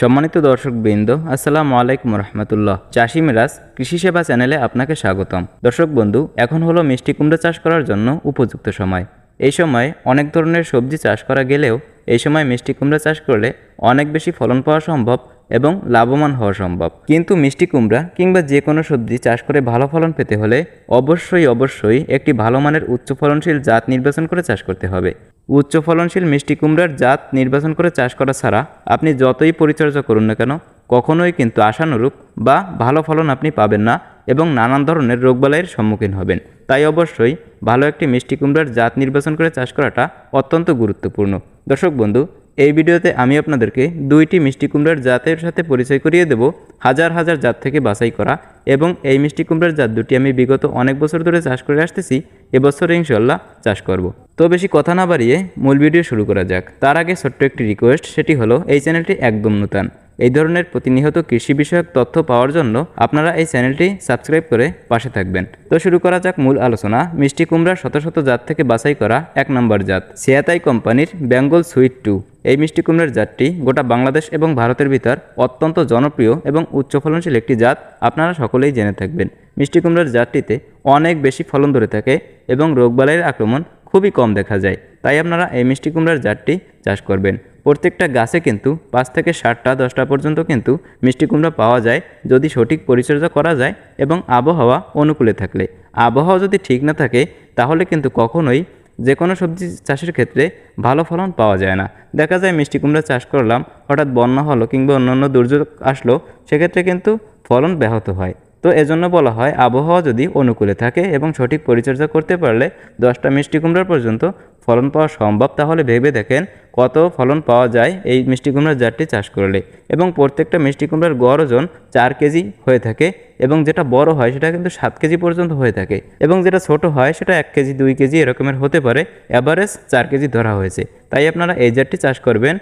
সম্মানিত দর্শক বৃন্দ আসসালামু আলাইকুম রহমতুল্লাহ। চাষি মিরাজ কৃষি সেবা চ্যানেলে আপনাকে স্বাগতম। দর্শক বন্ধু, এখন হলো মিষ্টি কুমড়া চাষ করার জন্য উপযুক্ত সময়। এই সময় অনেক ধরনের সবজি চাষ করা গেলেও এই সময় মিষ্টি কুমড়া চাষ করলে অনেক বেশি ফলন পাওয়া সম্ভব এবং লাভবান হওয়া সম্ভব। কিন্তু মিষ্টি কুমড়া কিংবা যে কোনো সবজি চাষ করে ভালো ফলন পেতে হলে অবশ্যই অবশ্যই একটি ভালো মানের উচ্চ ফলনশীল জাত নির্বাচন করে চাষ করতে হবে। উচ্চ ফলনশীল মিষ্টি কুমড়ার জাত নির্বাচন করে চাষ করা ছাড়া আপনি যতই পরিচর্যা করুন না কেন, কখনোই কিন্তু আশানুরূপ বা ভালো ফলন আপনি পাবেন না এবং নানান ধরনের রোগবালাইয়ের সম্মুখীন হবেন। তাই অবশ্যই ভালো একটি মিষ্টি কুমড়ার জাত নির্বাচন করে চাষ করাটা অত্যন্ত গুরুত্বপূর্ণ। দর্শক বন্ধু এই ভিডিওতে আমি আপনাদেরকে দুইটি মিষ্টি কুমড়ার জাতের সাথে পরিচয় করিয়ে দেব, হাজার হাজার জাত থেকে বাছাই করা এবং এই মিষ্টি কুমড়ার জাত দুটি আমি বিগত অনেক বছর ধরে চাষ করে আসতেছি, এবছর ইনশাল্লাহ চাষ করব। তো বেশি কথা না বাড়িয়ে মূল ভিডিও শুরু করা যাক। তার আগে ছোট্ট একটি রিকোয়েস্ট সেটি হলো, এই চ্যানেলটি একদম নূতন। এই ধরনের প্রতিনিয়ত কৃষি বিষয়ক তথ্য পাওয়ার জন্য আপনারা এই চ্যানেলটি সাবস্ক্রাইব করে পাশে থাকবেন। তো শুরু করা যাক মূল আলোচনা। মিষ্টি কুমড়ার শত শত জাত থেকে বাছাই করা এক নম্বর জাত, সিয়াতাই কোম্পানির বেঙ্গল সুইট টু। এই মিষ্টি কুমড়ার জাতটি গোটা বাংলাদেশ এবং ভারতের ভিতর অত্যন্ত জনপ্রিয় এবং উচ্চ ফলনশীল একটি জাত আপনারা সকলেই জেনে থাকবেন। মিষ্টি কুমড়ার জাতটিতে অনেক বেশি ফলন ধরে থাকে এবং রোগবালাইয়ের আক্রমণ খুবই কম দেখা যায়। তাই আপনারা এই মিষ্টি কুমড়ার জাতটি চাষ করবেন। প্রত্যেকটা গাছে কিন্তু পাঁচ থেকে ষাটটা দশটা পর্যন্ত কিন্তু মিষ্টি কুমড়া পাওয়া যায় যদি সঠিক পরিচর্যা করা যায় এবং আবহাওয়া অনুকূলে থাকলে। আবহাওয়া যদি ঠিক না থাকে তাহলে কিন্তু কখনোই যে কোনো সবজি চাষের ক্ষেত্রে ভালো ফলন পাওয়া যায় না। দেখা যায় মিষ্টি কুমড়া চাষ করলাম, হঠাৎ বন্যা হলো কিংবা অন্যান্য দুর্যোগ আসলো, সেক্ষেত্রে কিন্তু ফলন ব্যাহত হয়। তো এজন্য বলা হয়, আবহাওয়া যদি অনুকূলে থাকে এবং সঠিক পরিচর্যা করতে পারলে দশটা মিষ্টি কুমড়ার পর্যন্ত ফলন পাওয়া সম্ভব, তাহলে ভেবে দেখেন কত ফলন পাওয়া যায় এই মিষ্টি কুমড়ার জাতটি চাষ করলে। এবং প্রত্যেকটা মিষ্টি কুমড়ার গড় ওজন চার কেজি হয়ে থাকে এবং যেটা বড় হয় সেটা কিন্তু সাত কেজি পর্যন্ত হয়ে থাকে এবং যেটা ছোট হয় সেটা এক কেজি, দুই কেজি এরকমের হতে পারে অ্যাভারেজ চার কেজি ধরা হয়েছে। তাই আপনারা এই জাতটি চাষ করবেন।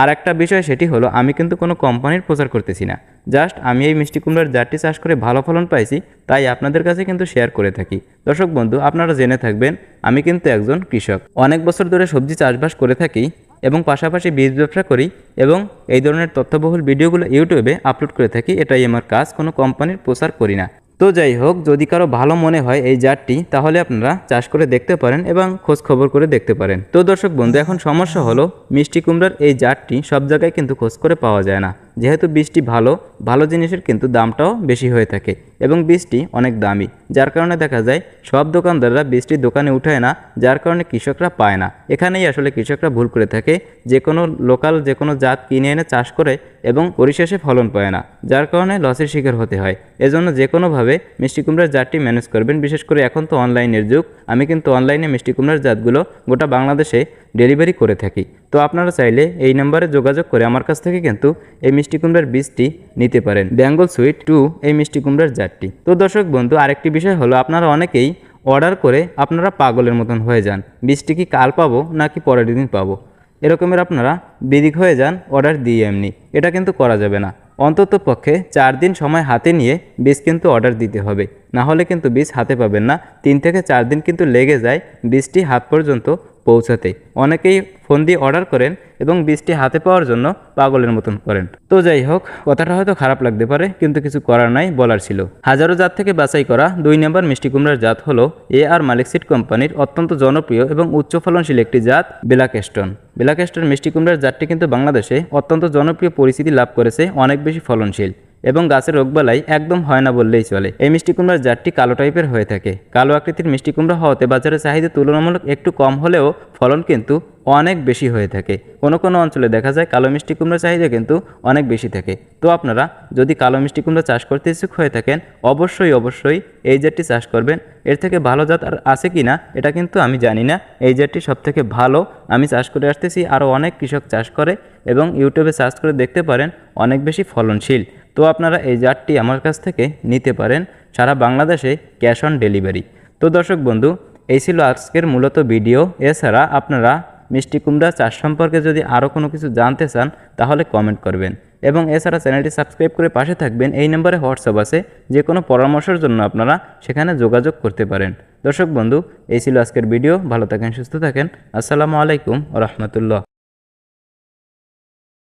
আর একটা বিষয় সেটি হলো, আমি কিন্তু কোনো কোম্পানির প্রচার করতেছি না। জাস্ট আমি এই মিষ্টি কুমড়ার জাতটি চাষ করে ভালো ফলন পাইছি, তাই আপনাদের কাছে কিন্তু শেয়ার করে থাকি। দর্শক বন্ধু, আপনারা জেনে থাকবেন, আমি কিন্তু একজন কৃষক। অনেক বছর ধরে সবজি চাষবাস করে থাকি এবং পাশাপাশি বীজ ব্যবসা করি এবং এই ধরনের তথ্যবহুল ভিডিওগুলো ইউটিউবে আপলোড করে থাকি, এটাই আমার কাজ, কোনো কোম্পানির প্রচার করি না। তো যাই হোক, যদি কারও ভালো মনে হয় এই জাতটি তাহলে আপনারা চাষ করে দেখতে পারেন এবং খোঁজ খবর করে দেখতে পারেন। তো দর্শক বন্ধু, এখন সমস্যা হলো, মিষ্টি কুমড়ার এই জাতটি সব জায়গায় কিন্তু খোঁজ করে পাওয়া যায় না। যেহেতু বীজটি ভালো ভালো জিনিসের কিন্তু দামটাও বেশি হয়ে থাকে এবং বীজটি অনেক দামি। যার কারণে দেখা যায়, সব দোকানদাররা বীজটি দোকানে উঠায় না, যার কারণে কৃষকরা পায় না। এখানেই আসলে কৃষকরা ভুল করে থাকে, যে কোনো লোকাল, যে কোনো জাত কিনে এনে চাষ করে এবং পরিশেষে ফলন পায় না, যার কারণে লসের শিকার হতে হয়। এজন্য যে কোনোভাবে মিষ্টি কুমড়ার জাতটি ম্যানেজ করবেন, বিশেষ করে এখন তো অনলাইনের যুগ, আমি কিন্তু অনলাইনে মিষ্টি কুমড়ার জাতগুলো গোটা বাংলাদেশে ডেলিভারি করে থাকি। তো আপনারা চাইলে এই নাম্বারে যোগাযোগ করে আমার কাছ থেকে কিন্তু এই মিষ্টি কুমড়ার বীজটি নিতে পারেন। বেঙ্গল সুইট টু এই মিষ্টি কুমড়ার জারটি তো দর্শক বন্ধু, আরেকটি বিষয় হলো, আপনারা অনেকেই অর্ডার করে আপনারা পাগলের মতন হয়ে যান। বীজটি কি কাল পাবো নাকি পরের দিন পাবো? এরকমের আপনারা বিদিক হয়ে যান অর্ডার দিয়ে এমনি। এটা কিন্তু করা যাবে না। অন্তত পক্ষে চার দিন সময় হাতে নিয়ে বীজ কিন্তু অর্ডার দিতে হবে। না হলে কিন্তু বীজ হাতে পাবেন না। তিন থেকে চার দিন কিন্তু লেগে যায় বীজটি হাত পর্যন্ত পৌঁছাতে। অনেকেই ফোন দিয়ে অর্ডার করেন এবং বীজটি হাতে পাওয়ার জন্য পাগলের মতন করেন। তো যাই হোক, কথাটা হয়তো খারাপ লাগতে পারে, কিন্তু কিছু করার নাই, বলার ছিল। হাজারো জাত থেকে বাছাই করা দুই নম্বর মিষ্টি কুমড়ার জাত হলো এ আর মালিক সিড কোম্পানির অত্যন্ত জনপ্রিয় এবং উচ্চ ফলনশীল একটি জাত বেলাকেস্টন বেলাকেস্টন মিষ্টি কুমড়ার জাতটি কিন্তু বাংলাদেশে অত্যন্ত জনপ্রিয় পরিস্থিতি লাভ করেছে, অনেক বেশি ফলনশীল। এবং গাছের রোগবালাই একদম হয় না বললেই চলে। এই মিষ্টি কুমড়ার জাতটি কালো টাইপের হয়ে থাকে। কালো আকৃতির মিষ্টি কুমড়া হওয়াতে বাজারে চাহিদা তুলনামূলক একটু কম হলেও ফলন কিন্তু অনেক বেশি হয়ে থাকে। কোনো কোনো অঞ্চলে দেখা যায় কালো মিষ্টি কুমড়ার চাহিদা কিন্তু অনেক বেশি থাকে। তো আপনারা যদি কালো মিষ্টি কুমড়া চাষ করতে ইচ্ছুক হয়ে থাকেন, অবশ্যই অবশ্যই এই জাতটি চাষ করবেন। এর থেকে ভালো জাত আর আছে কি না, এটা কিন্তু আমি জানি না। এই জাতটি সব থেকে ভালো। আমি চাষ করে আসতেছি, আরও অনেক কৃষক চাষ করে এবং ইউটিউবে সার্চ করে দেখতে পারেন, অনেক বেশি ফলনশীল। তো আপনারা এই জাতটি আমার কাছ থেকে নিতে পারেন। সারা বাংলাদেশে ক্যাশ অন ডেলিভারি। তো দর্শক বন্ধু, এই ছিল আজকের মূলত ভিডিও। এছাড়া আপনারা মিষ্টি কুমড়া চাষ সম্পর্কে যদি আরও কোনো কিছু জানতে চান, তাহলে কমেন্ট করবেন। এবং এছাড়া চ্যানেলটি সাবস্ক্রাইব করে পাশে থাকবেন। এই নম্বরে হোয়াটসঅ্যাপ আছে। যে কোনো পরামর্শের জন্য আপনারা সেখানে যোগাযোগ করতে পারেন। দর্শক বন্ধু, এই ছিল আজকের ভিডিও। ভালো থাকেন, সুস্থ থাকেন। আসসালামু আলাইকুম রহমতুল্লাহ।